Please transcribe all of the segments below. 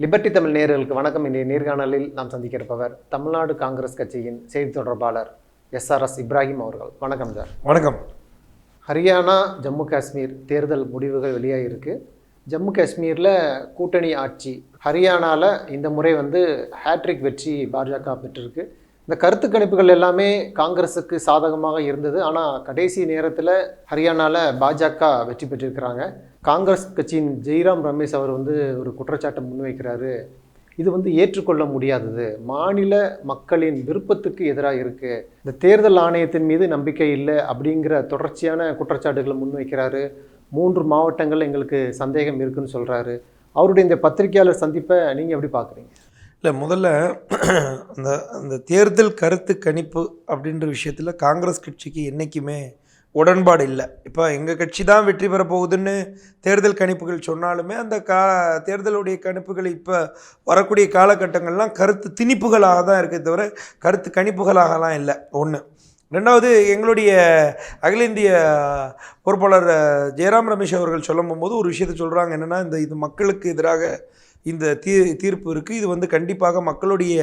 Liberty Tamil நேயர்களுக்கு வணக்கம். இன்றைய நேர்காணலில் நாம் சந்திக்க இருப்பவர் தமிழ்நாடு காங்கிரஸ் கட்சியின் செய்தி தொடர்பாளர் எஸ்ஆர்எஸ் இப்ராஹிம் அவர்கள். வணக்கம் சார். வணக்கம். ஹரியானா ஜம்மு காஷ்மீர் தேர்தல் முடிவுகள் வெளியாகிருக்கு ஜம்மு காஷ்மீரில் கூட்டணி ஆட்சி ஹரியானாவில் இந்த முறை வந்து ஹேட்ரிக் வெற்றி பாஜக பெற்றிருக்கு. இந்த கருத்து கணிப்புகள் எல்லாமே காங்கிரஸுக்கு சாதகமாக இருந்தது. ஆனால் கடைசி நேரத்தில் ஹரியானாவில் பாஜக வெற்றி பெற்றிருக்கிறாங்க. காங்கிரஸ் கட்சியின் ஜெய்ராம் ரமேஷ் அவர் வந்து ஒரு குற்றச்சாட்டை முன்வைக்கிறாரு. இது வந்து ஏற்றுக்கொள்ள முடியாதது. மாநில மக்களின் விருப்பத்துக்கு எதிராக இருக்குது இந்த தேர்தல் ஆணையத்தின் மீது நம்பிக்கை இல்லை அப்படிங்கிற தொடர்ச்சியான குற்றச்சாட்டுகளை முன்வைக்கிறாரு. மூன்று மாவட்டங்கள் எங்களுக்கு சந்தேகம் இருக்குன்னு சொல்கிறாரு அவருடைய இந்த பத்திரிகையாளர் சந்திப்பை நீங்கள் எப்படி பார்க்குறீங்க இல்லை முதல்ல அந்த அந்த தேர்தல் கருத்து கணிப்பு அப்படின்ற விஷயத்தில் காங்கிரஸ் கட்சிக்கு என்றைக்குமே உடன்பாடு இல்லை. இப்போ எங்கள் கட்சி தான் வெற்றி பெற போகுதுன்னு தேர்தல் கணிப்புகள் சொன்னாலுமே அந்த கா தேர்தலுடைய கணிப்புகள் இப்போ வரக்கூடிய காலகட்டங்கள்லாம் கருத்து திணிப்புகளாக தான் இருக்கே தவிர கருத்து கணிப்புகளாகலாம் இல்லை. ஒன்று ரெண்டாவது எங்களுடைய அகில இந்திய பொறுப்பாளர் ஜெயராம் ரமேஷ் அவர்கள் சொல்லும் போது ஒரு விஷயத்தை சொல்கிறாங்க என்னென்னா இந்த இது மக்களுக்கு எதிராக இந்த தீ தீர்ப்பு இருக்குது இது வந்து கண்டிப்பாக மக்களுடைய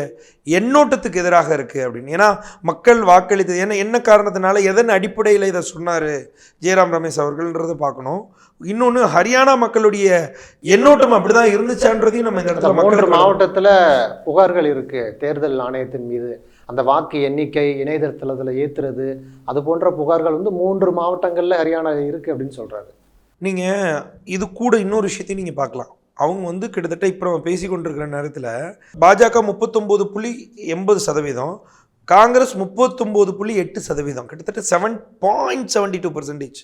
எண்ணோட்டத்துக்கு எதிராக இருக்குது அப்படின்னு. ஏன்னா மக்கள் வாக்களித்தது என்ன என்ன காரணத்தினால எதன் அடிப்படையில் இதை சொன்னார் ஜெயராம் ரமேஷ் அவர்கள்ன்றதை பார்க்கணும். இன்னொன்று ஹரியானா மக்களுடைய எண்ணோட்டம் அப்படி தான் இருந்துச்சான்றதையும் நம்ம இந்த இடத்துல மூன்று மக்கள் மாவட்டத்துல புகார்கள் இருக்கு. தேர்தல் ஆணையத்தின் மீது. அந்த வாக்கு எண்ணிக்கை இணையதளத்தில் ஏத்துறது அது போன்ற புகார்கள் வந்து மூன்று மாவட்டங்கள்ல ஹரியானாவில் இருக்கு அப்படின்னு சொல்றாரு. நீங்கள் இது கூட இன்னொரு விஷயத்தையும் நீங்கள் பார்க்கலாம். அவங்க வந்து கிட்டத்தட்ட இப்போ நம்ம பேசிக்கொண்டிருக்கிற நேரத்தில் பாஜக முப்பத்தொம்போது புள்ளி எண்பது சதவீதம் காங்கிரஸ் முப்பத்தொம்போது புள்ளி எட்டு சதவீதம் கிட்டத்தட்ட seven point seventy two percentage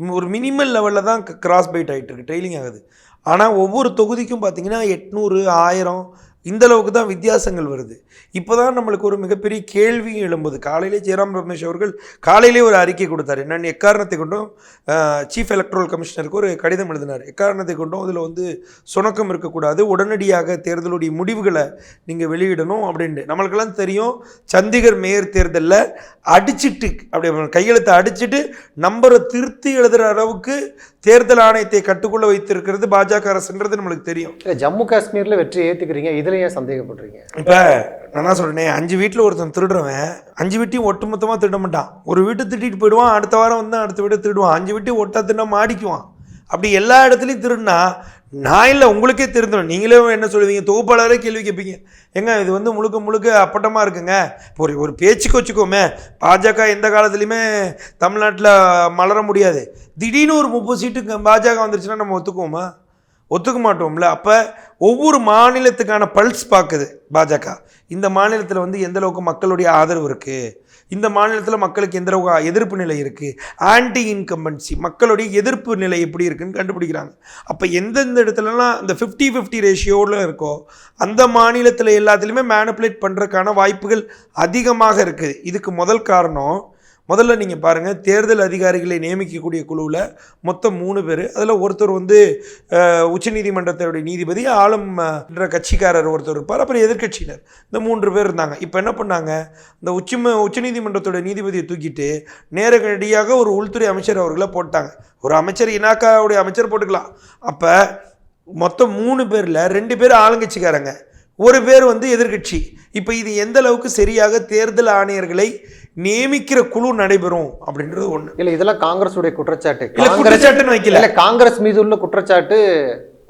ஒரு மினிமல் லெவலில் தான் கிராஸ் பைட் ஆகிட்டு இருக்கு ட்ரெயிலிங் ஆகுது. ஆனால் ஒவ்வொரு தொகுதிக்கும் பார்த்தீங்கன்னா எட்நூறு ஆயிரம் இந்த அளவுக்கு தான் வித்தியாசங்கள் வருது. இப்போ தான் நம்மளுக்கு ஒரு மிகப்பெரிய கேள்வி எழும்புது. காலையிலே ஜெயராம் ரமேஷ் அவர்கள் காலையிலே ஒரு அறிக்கை கொடுத்தாரு. என்னென்னு எக்காரணத்தை கொண்டும் சீஃப் எலக்ட்ரல் கமிஷனருக்கு ஒரு கடிதம் எழுதினார். எக்காரணத்தை கொண்டும் அதில் வந்து சுணக்கம் இருக்கக்கூடாது. உடனடியாக தேர்தலுடைய முடிவுகளை நீங்கள் வெளியிடணும் அப்படின்ட்டு. நம்மளுக்கெல்லாம் தெரியும் சண்டிகர் மேயர் தேர்தலில் அடிச்சிட்டு அப்படி கையெழுத்தை அடிச்சிட்டு நம்பரை திருத்தி எழுதுகிற அளவுக்கு தேர்தல் ஆணையத்தை கட்டுக்குள்ளே வைத்திருக்கிறது பாஜக அரசுன்றது நம்மளுக்கு தெரியும். ஜம்மு காஷ்மீரில் வெற்றி ஏற்றுக்கிறீங்க இதில் ஏன் சந்தேகப்படுறீங்க இப்போ நான் என்ன அஞ்சு வீட்டில் ஒருத்தன் திருடுறவன் அஞ்சு வீட்டையும் ஒட்டுமொத்தமாக திருட மாட்டான். ஒரு வீட்டை திட்டிட்டு போயிடுவான் அடுத்த வாரம் வந்து அடுத்த வீட்டை திருடுவான். அஞ்சு வீட்டையும் ஒட்டா திருட மாடிக்குவான். அப்படி எல்லா இடத்துலையும் திருடினா நான் இல்லை உங்களுக்கே திருந்தணும் நீங்களே என்ன சொல்லுவீங்க? தொகுப்பாளரே கேள்வி கேட்பீங்க. ஏங்க இது வந்து முழுக்க முழுக்க அப்பட்டமாக இருக்குங்க. ஒரு ஒரு பேச்சுக்கு வச்சுக்கோமே பாஜக எந்த காலத்துலையுமே தமிழ்நாட்டில் மலர முடியாது. திடீர்னு ஒரு முப்பது சீட்டுக்கு பாஜக வந்துருச்சுன்னா நம்ம ஒத்துக்குவோமா? ஒத்துக்க மாட்டோம்ல. அப்போ ஒவ்வொரு மாநிலத்துக்கான பல்ஸ் பார்க்குது பாஜக. இந்த மாநிலத்தில் வந்து எந்த அளவுக்கு மக்களுடைய ஆதரவு இருக்குது இந்த மாநிலத்தில் மக்களுக்கு எந்த அளவுக்கு எதிர்ப்பு நிலை இருக்குது ஆன்டி இன்கம்பன்சி மக்களுடைய எதிர்ப்பு நிலை எப்படி இருக்குன்னு கண்டுபிடிக்கிறாங்க. அப்போ எந்தெந்த இடத்துலலாம் அந்த ஃபிஃப்டி ஃபிஃப்டி ரேஷியோவில் இருக்கோ அந்த மாநிலத்தில் எல்லாத்துலேயுமே மேனிப்புலேட் பண்ணுறதுக்கான வாய்ப்புகள் அதிகமாக இருக்குது இதுக்கு முதல் காரணம் முதல்ல நீங்கள் பாருங்கள் தேர்தல் அதிகாரிகளை நியமிக்கக்கூடிய குழுவில் மொத்தம் மூணு பேர். அதில் ஒருத்தர் வந்து உச்சநீதிமன்றத்தினுடைய நீதிபதி ஆளும் என்ற கட்சிக்காரர் ஒருத்தர் இருப்பார் அப்புறம் எதிர்கட்சியினர் இந்த மூன்று பேர் இருந்தாங்க. இப்போ என்ன பண்ணாங்க? இந்த உச்ச உச்சநீதிமன்றத்தோட நீதிபதியை தூக்கிட்டு நேரடியாக ஒரு உள்துறை அமைச்சர் அவர்களை போட்டாங்க. ஒரு அமைச்சர் இனாக்காவுடைய அமைச்சர் போட்டுக்கலாம். அப்போ மொத்தம் மூணு பேரில் ரெண்டு பேர் ஆளுங்கட்சிக்காரங்க. ஒரு பேர் வந்து எதிர்க்கட்சி. இப்போ இது எந்த அளவுக்கு சரியாக தேர்தல் ஆணையர்களை நியமிக்கிற குழு நடைபெறும் அப்படின்றது ஒன்று இல்ல இதெல்லாம் காங்கிரஸுடைய குற்றச்சாட்டு. இல்ல காங்கிரஸ் குற்றச்சாட்டுன்னு வைக்கல. காங்கிரஸ் மீது உள்ள குற்றச்சாட்டு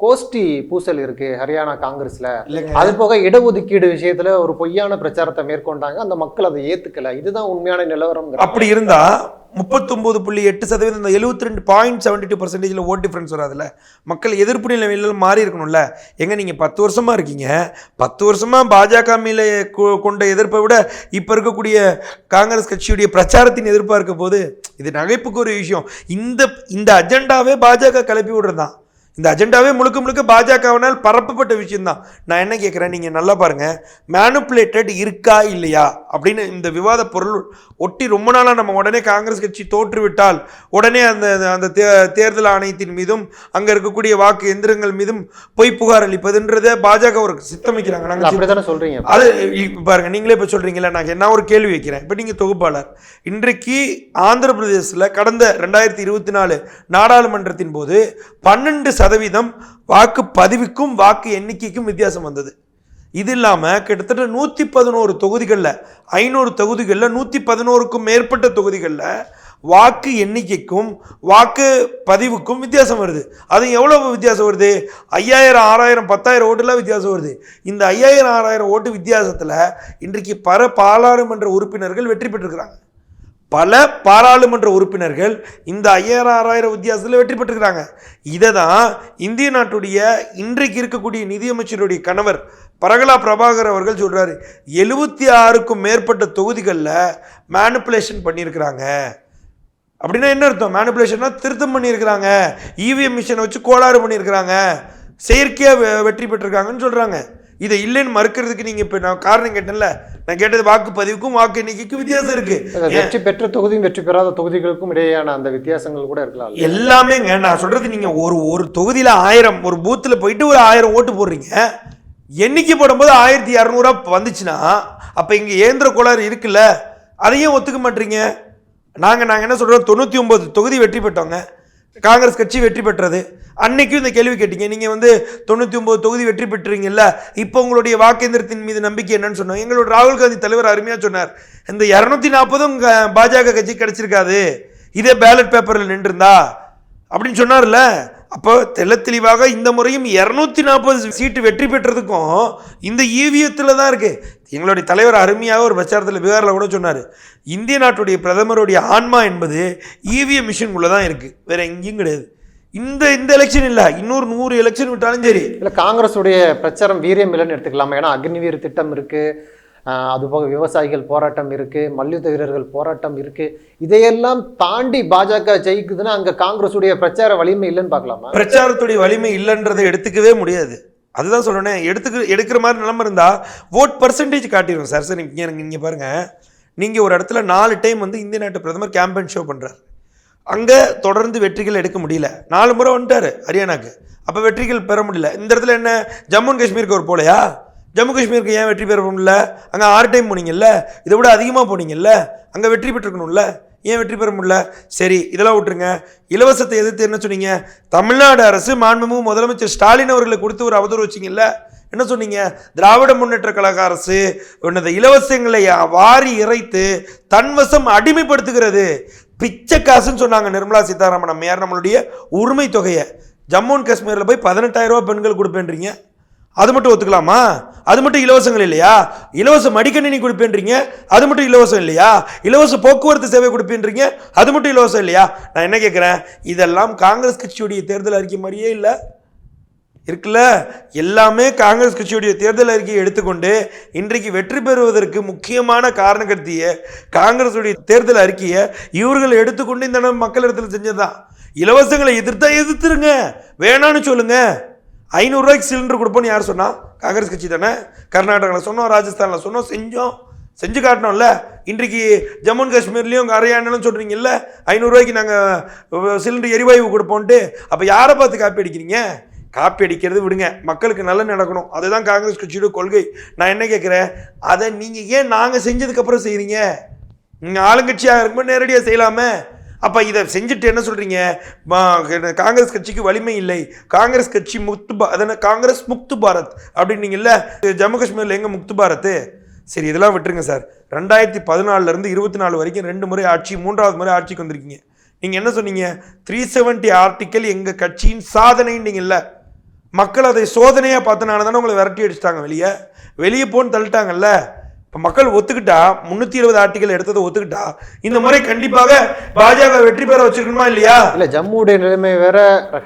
கோஷ்டி பூசல் இருக்கு ஹரியானா காங்கிரஸ்ல. அது போக இடஒதுக்கீடு விஷயத்துல ஒரு பொய்யான பிரச்சாரத்தை மேற்கொண்டாங்க. அந்த மக்கள் அதை ஏத்துக்கல. இதுதான் உண்மையான நிலவரம் அப்படி இருந்தா முப்பத்தொம்போது புள்ளி எட்டு சதவீதம் இந்த எழுபத்தி ரெண்டு பாயிண்ட் செவன்டி டூ பர்சன்டேஜில் ஓட் டிஃப்ரென்ஸ் வராதுல்ல. மக்கள் எதிர்ப்பு நிலைமையில மாறி இருக்கணும்ல. எங்க நீங்கள் பத்து வருஷமா இருக்கீங்க. பத்து வருஷமா பாஜக மேலே கொ- கொண்ட எதிர்ப்பை விட இப்போ இருக்கக்கூடிய காங்கிரஸ் கட்சியுடைய பிரச்சாரத்தின் எதிர்ப்பாக இருக்க போது இது நகைப்புக்கு ஒரு விஷயம். இந்த இந்த அஜெண்டாவே பாஜக கிளப்பி விடுறதுதான். இந்த அஜெண்டாவே முழுக்க முழுக்க பாஜகவினால் பரப்பப்பட்ட விஷயம்தான். நான் என்ன கேட்குறேன் நீங்கள் நல்லா பாருங்கள் மேனுப்புலேட்டட் இருக்கா இல்லையா? அப்படின்னு இந்த விவாத பொருள் ஒட்டி ரொம்ப நாளாக நம்ம உடனே காங்கிரஸ் கட்சி தோற்றுவிட்டால் உடனே அந்த அந்த தே- தேர்தல் ஆணையத்தின் மீதும் அங்கே இருக்கக்கூடிய வாக்கு எந்திரங்கள் மீதும் பொய் புகார் அளிப்பதுன்றதை பாஜக ஒரு சித்தமிக்கிறாங்க. நாங்கள் சொல்றீங்க. அது இப்ப பாருங்க நீங்களே இப்போ சொல்றீங்களா நான் என்ன ஒரு கேள்வி வைக்கிறேன்? இப்போ நீங்கள் தொகுப்பாளர். இன்றைக்கு ஆந்திர பிரதேசத்தில் கடந்த ரெண்டாயிரத்தி இருபத்தி நாலு நாடாளுமன்றத்தின் போது பன்னெண்டு சதவீதம் வாக்கு பதிவுக்கும் வாக்கு எண்ணிக்கைக்கும் வித்தியாசம் வந்தது. இது இல்லாமல் கிட்டத்தட்ட நூற்றி பதினோரு தொகுதிகளில் ஐநூறு தொகுதிகளில் நூற்றி பதினோருக்கும் மேற்பட்ட தொகுதிகளில் வாக்கு எண்ணிக்கைக்கும் வாக்கு பதிவுக்கும் வித்தியாசம் வருது. அது எவ்வளோ வித்தியாசம் வருது? ஐயாயிரம் ஆறாயிரம் பத்தாயிரம் ஓட்டுலாம் வித்தியாசம் வருது. இந்த ஐயாயிரம் ஆறாயிரம் ஓட்டு வித்தியாசத்தில் இன்றைக்கு பல பாராளுமன்ற உறுப்பினர்கள் வெற்றி பெற்றிருக்கிறாங்க. பல பாராளுமன்ற உறுப்பினர்கள் இந்த ஐயாயிரம் ஆறாயிரம் வித்தியாசத்தில் வெற்றி பெற்றிருக்கிறாங்க. இதை தான் இந்திய நாட்டுடைய இன்றைக்கு இருக்கக்கூடிய நிதியமைச்சருடைய கணவர் பரகலா பிரபாகர் அவர்கள் சொல்கிறார் எழுபத்தி ஆறுக்கும் மேற்பட்ட தொகுதிகளில் மேனுப்புலேஷன் பண்ணியிருக்கிறாங்க. அப்படின்னா என்ன அர்த்தம்? மேனுப்புலேஷன்னா திருத்தம் பண்ணியிருக்கிறாங்க. இவிஎம் மிஷினை வச்சு கோளாறு பண்ணியிருக்கிறாங்க. செயற்கையாக வெ- வெற்றி பெற்றிருக்காங்கன்னு சொல்கிறாங்க இதை இல்லைன்னு மறுக்கிறதுக்கு நீங்கள் இப்போ நான் காரணம் கேட்டேன்ல. நான் கேட்டது வாக்குப்பதிவுக்கும் வாக்கு எண்ணிக்கைக்கும் வித்தியாசம் இருக்குது வெற்றி பெற்ற தொகுதியும் வெற்றி பெறாத தொகுதிகளுக்கும் இடையேயான அந்த வித்தியாசங்கள் கூட இருக்கலாம் எல்லாமேங்க நான் சொல்றது நீங்க ஒரு ஒரு தொகுதியில ஆயிரம் ஒரு பூத்துல போயிட்டு ஒரு ஆயிரம் ஓட்டு போடுறீங்க. எண்ணிக்கை போடும்போது ஆயிரத்தி இரநூறுவா வந்துச்சுன்னா அப்ப இங்க இயந்திர கோளாறு இருக்குல்ல. அதையும் ஒத்துக்க மாட்டீங்க. நாங்க நாங்க என்ன சொல்றோம்? தொண்ணூத்தி ஒன்பது தொகுதி வெற்றி பெற்றோங்க. காங்கிரஸ் கட்சி வெற்றி பெற்றது. அன்னைக்கும் இந்த கேள்வி கேட்டீங்க. நீங்கள் வந்து தொண்ணூற்றி ஒம்பது தொகுதி வெற்றி பெற்றீங்கல்ல இப்போ உங்களுடைய வாக்கேந்திரத்தின் மீது நம்பிக்கை என்னன்னு சொன்னோம். எங்களோட ராகுல் காந்தி தலைவர் அருமையாக சொன்னார். இந்த இரநூத்தி நாற்பதும் பாஜக கட்சி கிடச்சிருக்காது. இதே பேலட் பேப்பரில் நின்றுருந்தா? அப்படின்னு சொன்னார்ல. அப்போ தெள்ள தெளிவாக இந்த முறையும் இரநூத்தி நாற்பது சீட்டு வெற்றி பெற்றதுக்கும் இந்த ஈவியத்தில் தான் இருக்குது எங்களுடைய தலைவர் அருமையாக ஒரு பிரச்சாரத்தில் பீகாரில் கூட சொன்னார். இந்திய நாட்டுடைய பிரதமருடைய ஆன்மா என்பது இவிஎம் மிஷின்குள்ளே தான் இருக்குது வேற எங்கேயும் கிடையாது. இந்த இந்த எலெக்ஷன் இல்லை. இன்னொரு நூறு எலெக்ஷன் விட்டாலும் சரி. இல்லை காங்கிரஸுடைய பிரச்சாரம் வீரியம் இல்லைன்னு எடுத்துக்கலாமா. ஏன்னா அக்னிவீர் திட்டம் இருக்கு. ஆஹ் அதுபோக விவசாயிகள் போராட்டம் இருக்கு. மல்யுத்த வீரர்கள் போராட்டம் இருக்கு. இதையெல்லாம் தாண்டி பாஜக ஜெயிக்குதுன்னா அங்க காங்கிரஸுடைய பிரச்சார வலிமை இல்லைன்னு பார்க்கலாமா? பிரச்சாரத்துடைய வலிமை இல்லைன்றதை எடுத்துக்கவே முடியாது. அதுதான் சொல்லணும் எடுத்துக்க எடுக்கிற மாதிரி நிலைமை இருந்தால் ஓட் பர்சன்டேஜ் காட்டிடும் சார். சார் இங்கே நீங்கள் பாருங்கள் நீங்கள் ஒரு இடத்துல நாலு டைம் வந்து இந்திய நாட்டு பிரதமர் கேம்பெயின் ஷோ பண்ணுறாரு அங்கே தொடர்ந்து வெற்றிகள் எடுக்க முடியல. நாலு முறை வந்துட்டார் ஹரியானாக்கு. அப்போ வெற்றிகள் பெற முடியல. இந்த இடத்துல என்ன ஜம்மு அண்ட் காஷ்மீருக்கு ஒரு போலையா? ஜம்மு காஷ்மீருக்கு ஏன் வெற்றி பெற முடியல? அங்கே ஆறு டைம் போனீங்கல்ல? இதை விட அதிகமாக போனீங்கல்ல? அங்கே வெற்றி பெற்றுக்கணும்ல ஏன் வெற்றி பெற முடியல? சரி இதெல்லாம் விட்டுருங்க. இலவசத்தை எதிர்த்து என்ன சொன்னீங்க? தமிழ்நாடு அரசு மாண்புமிகு முதலமைச்சர் ஸ்டாலின் அவர்களை கொடுத்து ஒரு அவதூறு வச்சிங்கல்ல என்ன சொன்னீங்க? திராவிட முன்னேற்ற கழக அரசு உன்னத இலவசங்களை வாரி இறைத்து தன்வசம் அடிமைப்படுத்துகிறது. பிச்சை காசுன்னு சொன்னாங்க நிர்மலா சீதாராமன் அம்மையார் நம்மளுடைய உரிமை தொகையை. ஜம்மு அண்ட் காஷ்மீரில் போய் பதினெட்டாயிரம் ரூபா பெண்கள் கொடுப்பேன்றீங்க. அது மட்டும் ஒத்துக்கலாமா? அது மட்டும் இலவசங்கள் இல்லையா? இலவச மடிக்கணினி கொடுப்பேன்றீங்க அது மட்டும் இலவசம் இல்லையா? இலவச போக்குவரத்து சேவை கொடுப்பேன்றீங்க அது மட்டும் இலவசம் இல்லையா? நான் என்ன கேட்குறேன் இதெல்லாம் காங்கிரஸ் கட்சியுடைய தேர்தல் அறிக்கை மாதிரியே இல்லை. இருக்குல்ல? எல்லாமே காங்கிரஸ் கட்சியுடைய தேர்தல் அறிக்கையை எடுத்துக்கொண்டு இன்றைக்கு வெற்றி பெறுவதற்கு முக்கியமான காரணகர்த்திய காங்கிரஸுடைய தேர்தல் அறிக்கையை இவர்கள் எடுத்துக்கொண்டு இந்த மக்களிடத்தில் செஞ்சதுதான். இலவசங்களை எதிர்த்தா எதிர்த்துருங்க. வேணான்னு சொல்லுங்கள் ஐநூறுரூவாய்க்கு சிலிண்டர் கொடுப்போம்னு யார் சொன்னால் காங்கிரஸ் கட்சி தானே. கர்நாடகாவில் சொன்னோம் ராஜஸ்தானில் சொன்னோம் செஞ்சோம். செஞ்சு காட்டினோம்ல. இன்றைக்கு ஜம்மு அண்ட் காஷ்மீர்லேயும் ஹரியானாலும் சொல்கிறீங்கல்ல ஐநூறுரூவாய்க்கு நாங்கள் சிலிண்டர் எரிவாயு கொடுப்போன்ட்டு அப்போ யாரை பார்த்து காப்பி அடிக்கிறீங்க? காப்பி அடிக்கிறது விடுங்க. மக்களுக்கு நல்ல நடக்கணும். அதுதான் காங்கிரஸ் கட்சியோட கொள்கை. நான் என்ன கேட்குறேன் அதை நீங்கள் ஏன் நாங்கள் செஞ்சதுக்கப்புறம் செய்கிறீங்க நீங்கள் ஆளுங்கட்சியாக இருக்கும்போது நேரடியாக செய்யலாமே. அப்போ இதை செஞ்சுட்டு என்ன சொல்கிறீங்க காங்கிரஸ் கட்சிக்கு வலிமை இல்லை. காங்கிரஸ் கட்சி முக்து பா அதனால் காங்கிரஸ் முக்து பாரத் அப்படின்னீங்கல்ல? ஜம்மு காஷ்மீரில் எங்கே முக்து பாரத்து? சரி இதெல்லாம் விட்டுருங்க சார். ரெண்டாயிரத்தி பதினாலிருந்து இருபத்தி நாலு வரைக்கும் ரெண்டு முறை ஆட்சி மூன்றாவது முறை ஆட்சிக்கு வந்திருக்கீங்க. நீங்கள் என்ன சொன்னீங்க? த்ரீ செவன்ட்டி ஆர்டிக்கல் எங்கள் கட்சியின் சாதனைன்னீங்கல்ல. மக்கள் அதை சோதனையாக பார்த்தனால தானே உங்களை விரட்டி அடிச்சிட்டாங்க வெளியே. வெளியே போன்னு தள்ளிட்டாங்கல்ல. இப்போ மக்கள் ஒத்துக்கிட்டா முந்நூற்றி இருபது ஆர்டிக்கல் எடுத்ததை ஒத்துக்கிட்டா இந்த முறை கண்டிப்பாக பாஜக வெற்றி பெற வச்சிருக்கணுமா இல்லையா? இல்ல ஜம்முடைய நிலைமை வேற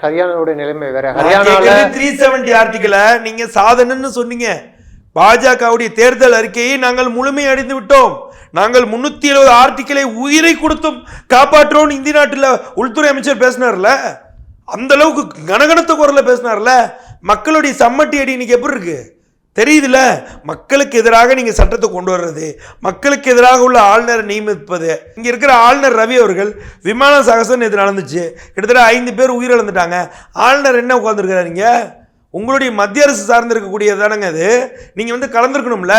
ஹரியானாவுடைய நிலைமை வேற. ஹரியானால த்ரீ செவன்டி ஆர்டிக்கலை நீங்க சாதனைன்னு சொன்னீங்க. பாஜகவுடைய தேர்தல் அறிக்கையை நாங்கள் முழுமை அடைந்து விட்டோம். நாங்கள் முன்னூத்தி எழுபது ஆர்டிக்கலை உயிரை கொடுத்தும் காப்பாற்றுறோம் இந்திய நாட்டில் உள்துறை அமைச்சர் பேசினார்ல? அந்த அளவுக்கு கனகனத்த குரல்ல பேசினார்ல? மக்களுடைய சம்மட்டி அடி இன்னைக்கு எப்படி இருக்கு? தெரியுதுல? மக்களுக்கு எதிராக நீங்க சட்டத்தை கொண்டு வர்றது மக்களுக்கு எதிராக உள்ள ஆளுநரை நியமிப்பது. இங்க இருக்கிற ஆளுநர் ரவி அவர்கள் விமான சாகசம் இது நடந்துச்சு. கிட்டத்தட்ட ஐந்து பேர் உயிரிழந்துட்டாங்க. ஆளுநர் என்ன உட்காந்துருக்கிறாருங்க உங்களுடைய மத்திய அரசு சார்ந்து இருக்கக்கூடியதானங்க அது? நீங்கள் வந்து கலந்துருக்கணும்ல?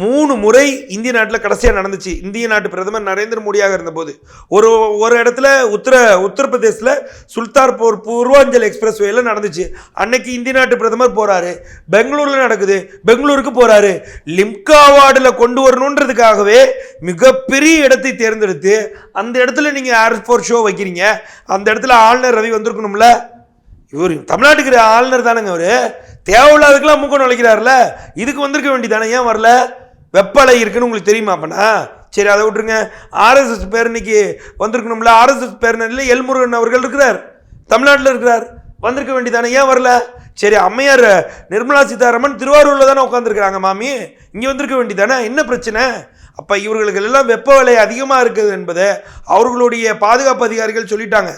மூணு முறை இந்திய நாட்டில் கடைசியாக நடந்துச்சு. இந்திய நாட்டு பிரதமர் நரேந்திர மோடியாக இருந்தபோது. ஒரு ஒரு இடத்துல உத்தர உத்தரப்பிரதேசில் சுல்தான்பூர் பூர்வாஞ்சல் எக்ஸ்பிரஸ் வேல நடந்துச்சு. அன்னைக்கு இந்திய நாட்டு பிரதமர் போகிறாரு பெங்களூரில் நடக்குது. பெங்களூருக்கு போகிறாரு லிம்கா அவார்டில் கொண்டு வரணுன்றதுக்காகவே மிகப்பெரிய இடத்தை தேர்ந்தெடுத்து அந்த இடத்துல நீங்கள் ஏர்ஃபோர்ஸ் ஷோ வைக்கிறீங்க. அந்த இடத்துல ஆளுநர் ரவி வந்திருக்கணும்ல. இவர் தமிழ்நாட்டுக்கு ஆளுநர் தானேங்க அவர். தேவையில்லாதுக்கெல்லாம் மூக்கம் நுழைக்கிறாருல. இதுக்கு வந்திருக்க வேண்டியதானே ஏன் வரல? வெப்பலை இருக்குன்னு உங்களுக்கு தெரியுமா அப்பனா? சரி அதை விட்டுருங்க. ஆர்எஸ்எஸ் பேரணிக்கு வந்திருக்கணும்ல. ஆர்எஸ்எஸ் பேரணியில் எல்முருகன் அவர்கள் இருக்கிறார். தமிழ்நாட்டில் இருக்கிறார். வந்திருக்க வேண்டியதானே? ஏன் வரல? சரி அம்மையார் நிர்மலா சீதாராமன் திருவாரூரில் தானே உட்காந்துருக்குறாங்க மாமி. இங்கே வந்திருக்க வேண்டியதானே? என்ன பிரச்சனை? அப்போ இவர்களுக்கு எல்லாம் வெப்ப விலை அதிகமாக இருக்குது என்பதை அவர்களுடைய பாதுகாப்பு அதிகாரிகள் சொல்லிட்டாங்க.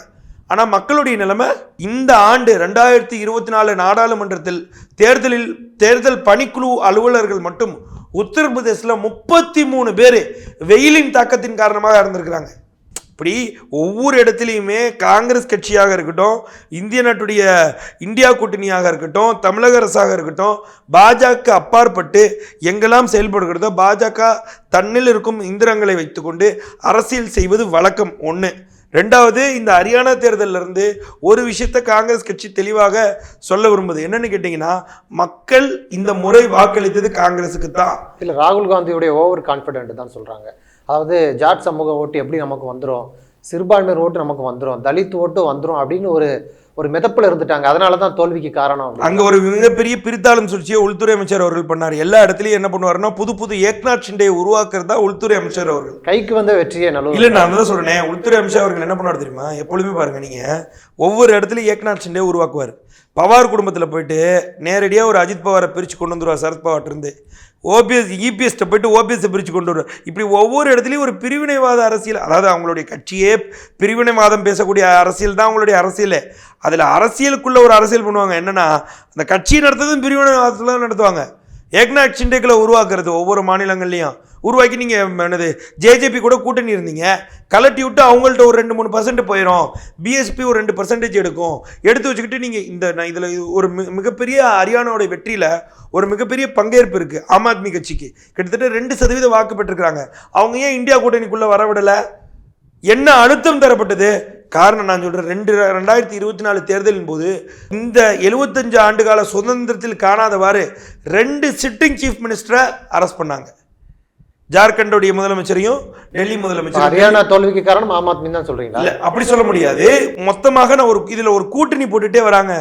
ஆனால் மக்களுடைய நிலைமை இந்த ஆண்டு ரெண்டாயிரத்தி இருபத்தி நாலு நாடாளுமன்றத்தில் தேர்தலில் தேர்தல் பணிக்குழு அலுவலர்கள் மட்டும் உத்தரப்பிரதேசில் முப்பத்தி மூணு பேர் வெயிலின் தாக்கத்தின் காரணமாக இறந்துருக்கிறாங்க. இப்படி ஒவ்வொரு இடத்துலையுமே காங்கிரஸ் கட்சியாக இருக்கட்டும் இந்திய நாட்டுடைய இந்தியா கூட்டணியாக இருக்கட்டும் தமிழக அரசாக இருக்கட்டும் பாஜக அப்பாற்பட்டு எங்கெல்லாம் செயல்படுகிறதோ பாஜக தன்னில் இருக்கும் இந்திரங்களை வைத்துக்கொண்டு அரசியல் செய்வது வழக்கம் ஒன்று ரெண்டாவது இந்த ஹரியானா தேர்தலிருந்து ஒரு விஷயத்த காங்கிரஸ் கட்சி தெளிவாக சொல்ல விரும்புது. என்னன்னு கேட்டிங்கன்னா மக்கள் இந்த முறை வாக்களித்தது காங்கிரஸுக்கு தான். இல்லை ராகுல் காந்தியுடைய ஓவர் கான்ஃபிடென்ட் தான் சொல்கிறாங்க அதாவது ஜாட் சமூக ஓட்டு எப்படி நமக்கு வந்துடும் சிறுபான்மையர் ஓட்டு நமக்கு வந்துடும் தலித் ஓட்டு வந்துடும் அப்படின்னு ஒரு ஒரு மிதப்பில் இருந்துட்டாங்க. அதனால தான் தோல்விக்கு காரணம். அங்க ஒரு மிகப்பெரிய பிரித்தாளும் சூழ்ச்சியை உள்துறை அமைச்சர் அவர்கள் பண்ணார். எல்லா இடத்துலயும் என்ன பண்ணுவாருன்னா புது புது ஏக்நாத் ஷிண்டே உருவாக்குறது தான் உள்துறை அமைச்சர் அவர்கள். கைக்கு வந்த வெற்றியே நல்ல இல்ல நான் தான் சொல்றேன் உள்துறை அமைச்சர் அவர்கள் என்ன பண்ணுவார் தெரியுமா? எப்பொழுதுமே பாருங்க நீங்க ஒவ்வொரு இடத்துலயும் ஏக்நாத் ஷிண்டே உருவாக்குவார். பவார் குடும்பத்தில் போயிட்டு நேரடியாக ஒரு அஜித் பவாரை பிரித்து கொண்டு வந்துருவார் சரத்பவார்ட்டிருந்து ஓபிஎஸ் இபிஎஸ்ட்டை போயிட்டு ஓபிஎஸ்ஸை பிரித்து கொண்டு வருவார். இப்படி ஒவ்வொரு இடத்துலையும் ஒரு பிரிவினைவாத அரசியல் அதாவது அவங்களுடைய கட்சியே பிரிவினைவாதம் பேசக்கூடிய அரசியல் தான் அவங்களுடைய அரசியல். அதில் அரசியலுக்குள்ளே ஒரு அரசியல் பண்ணுவாங்க. என்னென்னா அந்த கட்சி நடத்துறதும் பிரிவினைவாதத்தில் தான் நடத்துவாங்க. ஏக்னா சிண்டேக்களை உருவாக்குறது ஒவ்வொரு மாநிலங்கள்லையும். உருவாக்கி நீங்கள் என்னது ஜேஜேபி கூட கூட்டணி இருந்தீங்க. கலட்டி விட்டு அவங்கள்ட்ட ஒரு ரெண்டு மூணு பர்சன்ட் போயிடும் பிஎஸ்பி ஒரு ரெண்டு பர்சன்டேஜ் எடுக்கும். எடுத்து வச்சுக்கிட்டு நீங்கள் இந்த நான் இதில் ஒரு மிகப்பெரிய ஹரியானாவோட வெற்றியில் ஒரு மிகப்பெரிய பங்கேற்பு இருக்குது ஆம் ஆத்மி கட்சிக்கு. கிட்டத்தட்ட ரெண்டு சதவீத வாக்கு பெற்றிருக்கிறாங்க. அவங்க ஏன் இந்தியா கூட்டணிக்குள்ளே வரவிடலை? என்ன அழுத்தம் தரப்பட்டது? காரணம் நான் சொல்கிறேன் ரெண்டு ரெண்டாயிரத்தி இருபத்தி நாலு தேர்தலின் போது இந்த எழுபத்தஞ்சு ஆண்டுகால சுதந்திரத்தில் காணாதவாறு ரெண்டு சிட்டிங் சீஃப் மினிஸ்டரை அரெஸ்ட் பண்ணாங்க. ஜார்க்கண்டோடைய முதலமைச்சரையும் டெல்லி முதலமைச்சரையும் ஹரியானா தோல்விக்கு காரணம் ஆம் ஆத்மி தான் சொல்றீங்களா? இல்ல அப்படி சொல்ல முடியாது. மொத்தமாக நான் ஒரு இதுல ஒரு கூட்டணி போட்டுட்டே வராங்க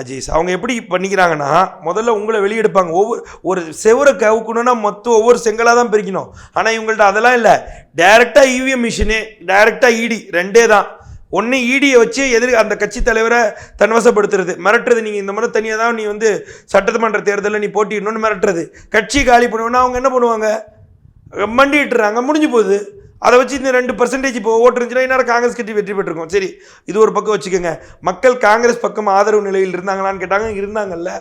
அஜீஸ் அவங்க எப்படி பண்ணிக்கிறாங்கன்னா முதல்ல உங்களை வெளியெடுப்பாங்க. ஒவ்வொரு ஒரு செவரை கவுக்கணும்னா மொத்தம் ஒவ்வொரு செங்கலாக தான் பிரிக்கணும். ஆனா இவங்கள்ட்ட அதெல்லாம் இல்லை. டைரக்டா இவிஎம் மிஷினு டைரக்டா இடி ரெண்டே தான். ஒன்று இடியை வச்சு எதிர் அந்த கட்சி தலைவரை தன்வசப்படுத்துறது. மிரட்டுறது. நீங்கள் இந்த மாதிரி தனியாக தான் நீ வந்து சட்டமன்ற தேர்தலில் நீ போட்டிடணும்னு மிரட்டுறது. கட்சி காலி பண்ணுவேன்னா அவங்க என்ன பண்ணுவாங்க? மண்டிட்டுறாங்க முடிஞ்சு போகுது. அதை வச்சு இந்த ரெண்டு பர்சன்டேஜ் இப்போ ஓட்டு இருந்துச்சுன்னா காங்கிரஸ் கட்சி வெற்றி பெற்றிருக்கோம். சரி இது ஒரு பக்கம் வச்சுக்கோங்க. மக்கள் காங்கிரஸ் பக்கம் ஆதரவு நிலையில் இருந்தாங்களான்னு கேட்டாங்க இருந்தாங்கல்ல.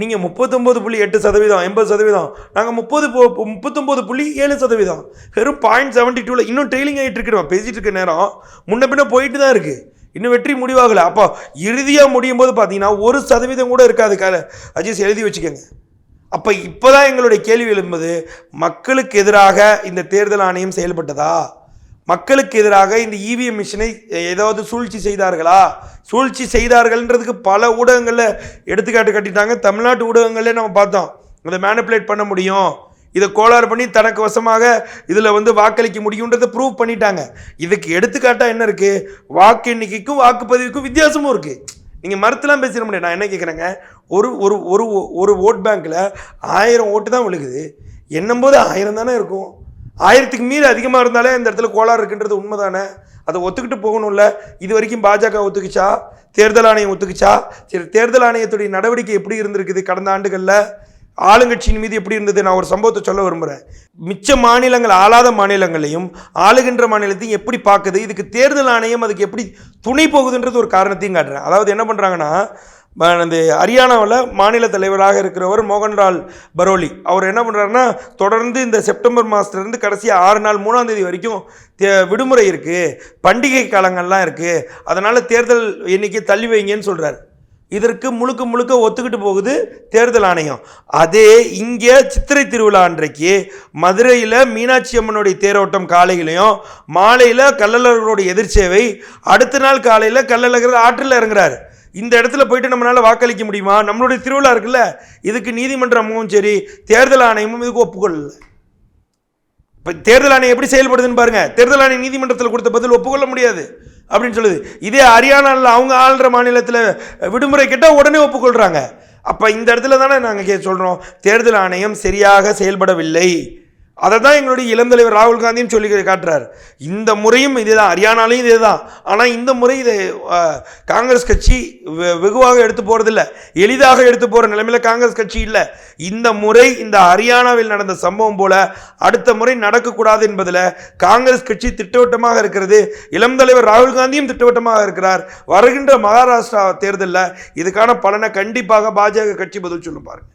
நீங்கள் முப்பத்தொம்போது புள்ளி எட்டு சதவீதம் எண்பது சதவீதம். நாங்கள் முப்பது முப்பத்தொம்போது புள்ளி ஏழு சதவீதம். வெறும் பாயிண்ட் செவன்ட்டி டூவில் இன்னும் ட்ரெயிலிங் ஆகிட்டு இருக்கிறோம் பேசிகிட்டு இருக்க நேரம். முன்ன பின்ன போயிட்டு தான் இருக்குது இன்னும் வெற்றி முடிவாகலை. அப்போ இறுதியாக முடியும் போது பார்த்தீங்கன்னா ஒரு சதவீதம் கூட இருக்காது கால. அஜீஸ் எழுதி வச்சுக்கோங்க. அப்போ இப்போதான் எங்களுடைய கேள்வி எழும்புது மக்களுக்கு எதிராக இந்த தேர்தல் ஆணையம் செயல்பட்டதா? மக்களுக்கு எதிராக இந்த இவிஎம் மிஷினை ஏதாவது சூழ்ச்சி செய்தார்களா? சூழ்ச்சி செய்தார்கள்ன்றதுக்கு பல ஊடகங்களில் எடுத்துக்காட்டு கட்டிட்டாங்க. தமிழ்நாட்டு ஊடகங்களே நம்ம பார்த்தோம். இதை மேனிப்புலேட் பண்ண முடியும். இதை கோளாறு பண்ணி தனக்கு வசமாக இதில் வந்து வாக்களிக்க முடியுன்றதை ப்ரூவ் பண்ணிட்டாங்க. இதுக்கு எடுத்துக்காட்டாக என்ன இருக்குது வாக்கு எண்ணிக்கைக்கும் வாக்குப்பதிவுக்கும் வித்தியாசமும் இருக்குது நீங்கள் மறுத்துலாம் பேசிட முடியாது. நான் என்ன கேட்குறேங்க ஒரு ஒரு ஒரு ஒரு ஓட் பேங்க்கில் ஆயிரம் ஓட்டு தான் விழுகுது. என்னும்போது ஆயிரம் தானே இருக்கும்? ஆயிரத்துக்கு மீறி அதிகமாக இருந்தாலே இந்த இடத்துல கோளாறு இருக்குன்றது உண்மை தானே அதை ஒத்துக்கிட்டு போகணும்ல. இது வரைக்கும் பாஜக ஒத்துக்குச்சா? தேர்தல் ஆணையம் ஒத்துக்குச்சா? சரி தேர்தல் ஆணையத்துடைய நடவடிக்கை எப்படி இருந்திருக்குது கடந்த ஆண்டுகளில்? ஆளுங்கட்சியின் மீது எப்படி இருந்தது? நான் ஒரு சம்பவத்தை சொல்ல விரும்புகிறேன் மிச்ச மாநிலங்கள் ஆளாத மாநிலங்களையும் ஆளுகின்ற மாநிலத்தையும் எப்படி பார்க்குது? இதுக்கு தேர்தல் ஆணையம் அதுக்கு எப்படி துணை போகுதுன்றது ஒரு காரணத்தையும் காட்டுறேன். அதாவது என்ன பண்ணுறாங்கன்னா அந்த ஹரியானாவில் மாநில தலைவராக இருக்கிறவர் மோகன்லால் பரோலி. அவர் என்ன பண்ணுறாருன்னா தொடர்ந்து இந்த செப்டம்பர் மாதத்துலேருந்து கடைசி ஆறு நாள் மூணாம் தேதி வரைக்கும் தே- விடுமுறை இருக்குது பண்டிகை காலங்கள்லாம் இருக்குது அதனால் தேர்தல் எண்ணிக்கை தள்ளி வைங்கன்னு சொல்கிறார் இதற்கு முழுக்க முழுக்க ஒத்துக்கிட்டு போகுது தேர்தல் ஆணையம். அதே இங்கே சித்திரை திருவிழா அன்றைக்கு மதுரையில் மீனாட்சி அம்மனுடைய தேரோட்டம் காலையிலையும் மாலையில் கள்ளழகருடைய எதிர்ச்சேவை அடுத்த நாள் காலையில் கள்ளழகர் ஆற்றில் இறங்குறாரு. இந்த இடத்துல போயிட்டு நம்மளால் வாக்களிக்க முடியுமா? நம்மளுடைய திருவிழா இருக்குல்ல இதுக்கு நீதிமன்றமும் சரி தேர்தல் ஆணையமும் இதுக்கு ஒப்புக்கொள்ளல. இப்போ தேர்தல் ஆணையம் எப்படி செயல்படுதுன்னு பாருங்கள் தேர்தல் ஆணையம் நீதிமன்றத்தில் கொடுத்த பதில் ஒப்புக்கொள்ள முடியாது. அப்படின்னு சொல்லுது. இதே ஹரியானாவில் அவங்க ஆள்ற மாநிலத்தில் விடுமுறை கேட்டால் உடனே ஒப்புக்கொள்கிறாங்க அப்போ இந்த இடத்துல தானே நாங்கள் கே சொல்கிறோம் தேர்தல் ஆணையம் சரியாக செயல்படவில்லை. அதை தான் எங்களுடைய இளம் தலைவர் ராகுல் காந்தியும் சொல்லி காட்டுறார். இந்த முறையும் இதே தான் ஹரியானாலையும் இதே தான் ஆனால் இந்த முறை இதை காங்கிரஸ் கட்சி வெ- வெகுவாக எடுத்து போகிறதில்ல எளிதாக எடுத்து போகிற நிலைமையில் காங்கிரஸ் கட்சி இல்லை. இந்த முறை இந்த ஹரியானாவில் நடந்த சம்பவம் போல அடுத்த முறை நடக்கக்கூடாது என்பதில் காங்கிரஸ் கட்சி திட்டவட்டமாக இருக்கிறது. இளம் தலைவர் ராகுல் காந்தியும் திட்டவட்டமாக இருக்கிறார். வருகின்ற மகாராஷ்டிரா தேர்தலில் இதுக்கான பலனை கண்டிப்பாக பாஜக கட்சி பதில் சொல்லும் பாருங்கள்